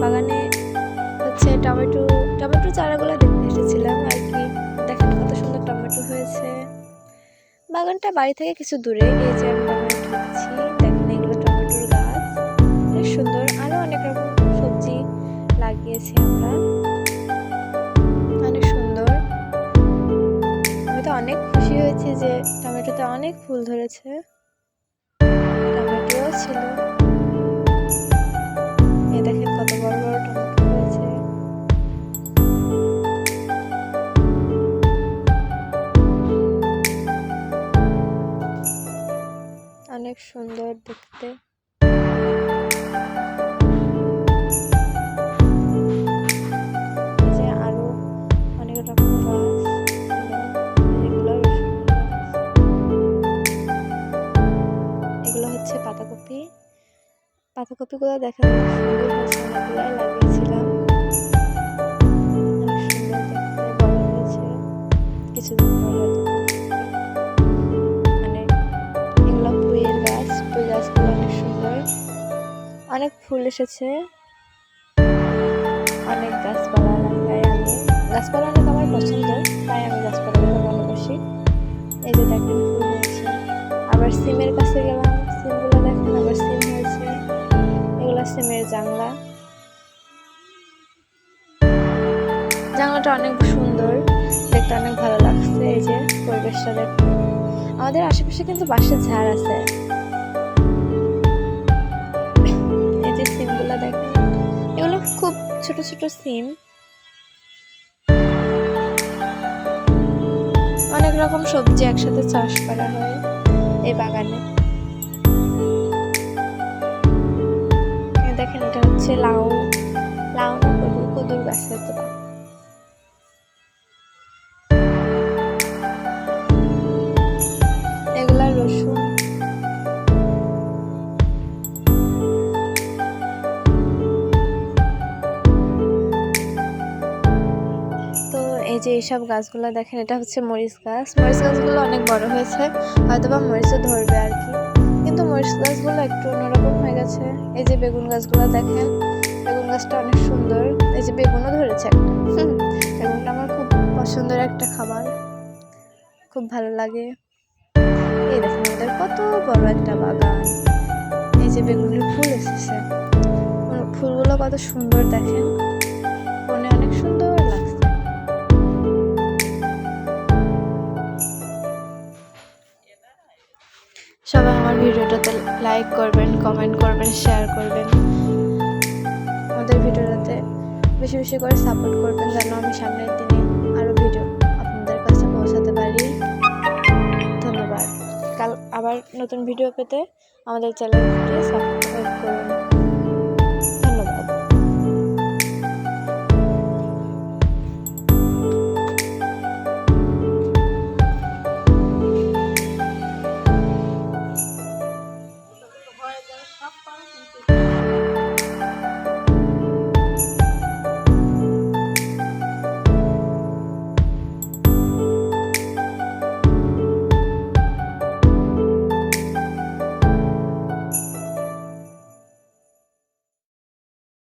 বাগানে হচ্ছে tomato tomato চারাগুলো দেখতে এসেছিলাম আর কি। দেখেন কত সুন্দর টমেটো হয়েছে। বাগানটা বাড়ি থেকে কিছু দূরে এই যে আমি বাগানে ঢুকছি দেখেন এগুলো টমেটোর গাছ। বেশ সুন্দর। আরও অনেক রকম সবজি লাগিয়েছি আমরা। অনেক সুন্দর। আমি তো অনেক খুশি হয়েছি যে টমেটোতে অনেক ফুল ধরেছে। টমেটোও ছিল। পাতাকপিগুলো লাগিয়েছিলাম। অনেক সুন্দর দেখতে। বড় হয়েছে। কিছুদিন পর অনেক ফুল এসেছে। অনেক গাছপালা লাগাই আমি গাছপালা অনেক আমার পছন্দ, তাই আমি গাছপালাগুলো ভালোবাসি। এই যে দেখেন ফুল হয়েছে আবার সিমের কাছে গেলাম, সিমগুলো দেখেন আবার সিম হয়েছে। এগুলো সিমের জানলা। জানলাটা অনেক সুন্দর, দেখতে অনেক ভালো লাগছে, এই যে পরিবেশটা দেখুন। আমাদের আশেপাশে কিন্তু বাঁশের ঝাড় আছে। ছোট সিম। অনেক রকম সবজি একসাথে চাষ করা হয় এই বাগানে। এই যে এইসব গাছগুলো দেখেন, এটা হচ্ছে মরিচ গাছ। মরিচ গাছগুলো অনেক বড় হয়েছে হয়তো বা মরিচও ধরবে আর কি। কিন্তু মরিচ গাছগুলো একটু অন্যরকম হয়ে গেছে। এই যে বেগুন গাছগুলো দেখেন, বেগুন গাছটা অনেক সুন্দর। এই যে বেগুনও ধরেছে একটা। বেগুনটা আমার খুব পছন্দের একটা খাবার। খুব ভালো লাগে। এই দেখেন ওদের কত বড় একটা বাগান। এই যে বেগুনের ফুল এসেছে। ফুলগুলো কত সুন্দর দেখেন। সবাই আমার ভিডিওটাতে লাইক করবেন কমেন্ট করবেন শেয়ার করবেন। আমাদের ভিডিওটাতে বেশি বেশি করে সাপোর্ট করবেন যেন আমি সামনের দিনে আরও ভিডিও আপনাদের কাছে পৌঁছাতে পারি। ধন্যবাদ। কাল আবার নতুন ভিডিও পেতে আমাদের চ্যানেল সাবস্ক্রাইব করুন।